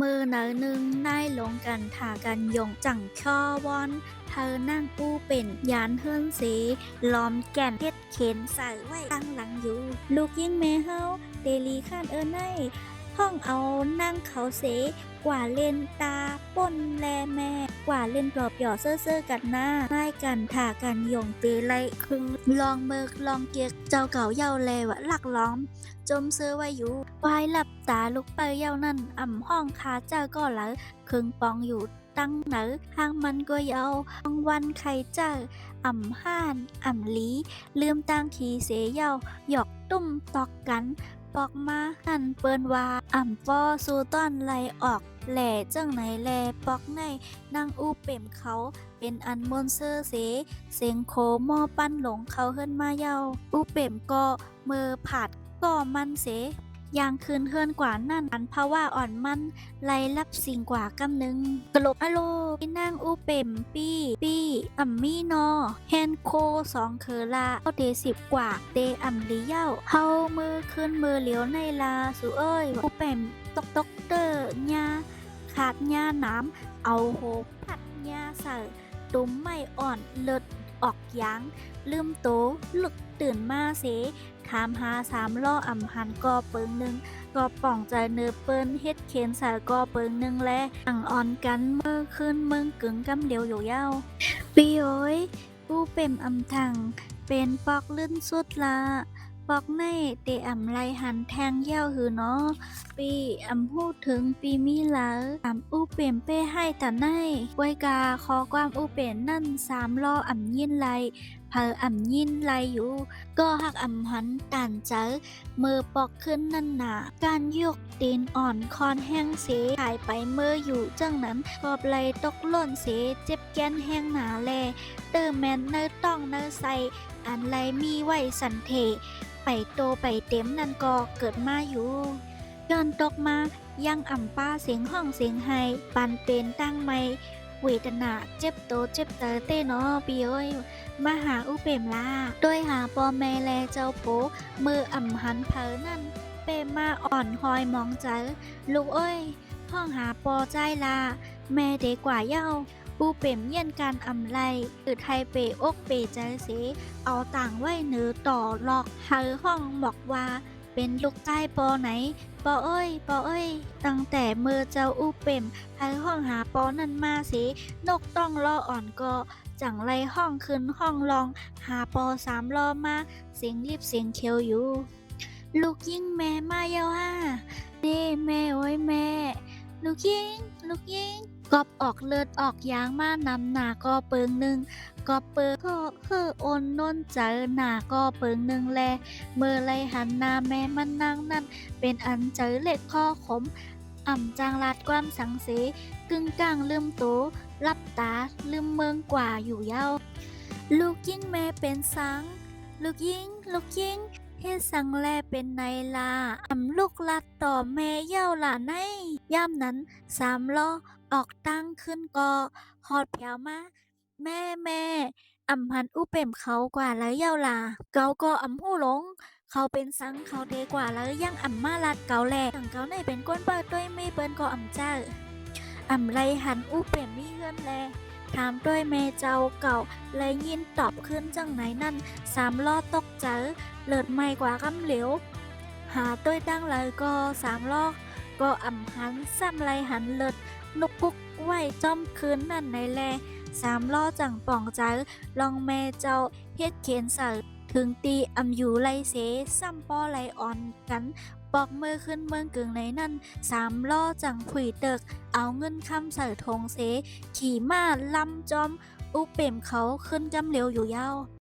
มือหนาหนึ่งนายหลงกันถากันยงจังช่อวอน เธอนั่งปู้เป็นยานเฮือนสีล้อมแก่นเท็ดเข็นใส่ไว้ตั้งหลังอยู่ ลูกยิ่งแม่เฮาเดลีคาดเอินไนห้องเอานั่งเขาเสกว่าเล่นตาป่นแลแม่ กว่าเล่นปลอบหยอเซ่อเซ่อๆกันหน้าไม่กันถ่ากันยงเตไลคึงลองเมิกลองเกียกเจ้าเก่าเย้าแลวะหลักล้อม จมเสื้อไว้อยู่วายหลับตาลุกไปเย้านั่นอ่ำห้องคาเจ้าก็หลอคึงปองอยู่ตั้งหนอห้างมันก็เยาห้องวันใครเจ้าอ่ำห้านอ่ำลีลืมตั้งขีเสยเยาหยอกตุ้มตอกกัน ปอกมาหันเปิ้นว่าอ่ำป้อสู่ต้อนไลออก แหล่จังไหนแลปอกในนางอูเป่มเขา เป็นอันมนเซอร์เส เสียงโคหม้อปั้นหลงเขาเฮิรนมาเยาอูเป่มก็เมือผาดก็มันเส ยางคืนเฮือนกว่านั่นอันเพราะว่าอ่อนมันไล่รับสิ่งกว่ากำหนึงกลบอะโลพี่นางอูเป่มปี้ปี้อัมมี่นอแฮนโคสองเคอลาเอาเดสิบกว่าเดอัมลีเย้าเฮามือขึ้นมือเหลียวในลาสุเอ้ยอูเป่มตกตกเตอร์ญาขาดญาน้ำเอาโหพัดญาใส่ตุ้มไม่อ่อนเลิด ออกยังลืมโตหลึกตื่นมาเสคามหาสามล่ออ่ำหันกอเปิงหนึ่งก็ป่องใจเนื้อเปิ้นเฮ็ดเข็นสายกอเปิงหนึ่งแลอังอ่อนกันเมื่อคืนเมืองกึ่งกำเดียวอยู่เย้าปีโอ้ยผู้เป็มอำทังเป็นปอกลื่นสุดละ ปอกในเตอ่ำไรหันแทงเย้าหือเนาะปีอ่ำพูดถึงปีมีหลาอ่ำอู้เปลี่ยนเป้ให้แต่ในไวกาขอความอู้เปลี่ยนนั่นสามล้ออ่ำยินไรเพออ่ำยินไรอยู่ ก็หักอ่ำหันการเจอมือปอกขึ้นนั่นหนาการยกตีนอ่อนคอนแห้งเสหายไปเมื่ออยู่จังนั้นกอบไหลตกหล่นเสเจ็บแกนแห้งหนาแลเตอร์แมนเนอร์ต้องเนอร์ใสอันไรมีไว้สันเท ไปโตไปเต็มนั่นก็เกิดมาอยู่ย้อนตกมายังอ่ำป้าเสียงห้องเสียงไห้ปันเป็นตั้งไม่เวทนาเจ็บโตเจ็บเตอเต้เนาะปีเอ้ยมาหาอุเปมลาโดยหาปอแม่แลเจ้าโปมืออ่ำหันเพอนั่น เปมมาอ่อนคอยมองใจอลูกเอ้ยห้องหาปอใจลา แม่เด็กกว่าเย้า ปูเป่มเยี่ยนการอำไลอืดไทยเปอกเปใจเส เอาต่างไว้เนือต่อหลอกเฮอห้องบอกว่าเป็นลูกใต้ปอไหน ปอเอ้ย ปอเอ้ย ตั้งแต่เมื่อเจ้าอู้เป่มไทยห้องหาปอนั่นมาเสนกต้องรออ่อนก็จังไรห้องขึ้นห้องลอง หาปอสามรอมา เสียงรีบเสียงเคียวอยู่ ลูกยิ่งแม่มาเยาฮ่าเน่แม่โอ้ยแม่ ลูกยิง ลูกยิง กอบออกเลือดออกยางมานำหนาก็เปิงหนึ่งก็เปิงก็คือโอนนนเจอหนาก็เปิงหนึ่งแล เมื่อไรหันหน้าแม่มันนั่งนั่น เป็นอันเจอเล็ดข้อขม อ่ำจางลาดความสังเสกึ่งกลางลืมโตรับตาลืมเมืองกว่าอยู่เย้า ลูกยิ่งแม่เป็นสัง ลูกยิ่งลูกยิ่ง เฮ็ดสังแลเป็นไนลาอ่ำลูกลัดต่อแม่เย้าล่ะในย่ำนั้นสามล้อออกตั้งขึ้นก็หอดแผวมาแม่แม่อ่ำหันอู้เป่มเขากว่าแล้วเย้าล่ะเกาก็อ่ำหู้หลงเขาเป็นสังเขาเดกว่าแล้วยังอ่ำมาลัดเกาแลอย่างเกาในเป็นก้นเปิดด้วยไม่เปิ้นก็อ่ำเจ้าอ่ำไรหันอู้เป่มมีเฮือนแล ถามด้วยแม่เจ้าเก่า และยินตอบขึ้นจังไหนนั่นสามล้อตกเจอเลิดไม่กว่ากำเหลียว หาต้วยตั้งเลยก็สามล้อก็อ่ำหันซ้ำไรหันเลิดนุกปุกไหวจอมคืนนั่นในแลสามล้อจังป่องเจอลองแม่เจ้าเฮ็ดเขียนใส่ถึงตีอำอยู่ไรเสซ้ำป้อไรอ่อนกัน ปอกมือขึ้นเมืองกึ่งในนั่นสามล้อจังผุยเติกเอาเงินคำใส่ธงเส ขี่ม้าลำจอม อุเป่มเขาขึ้นกำเร็วอยู่ยาว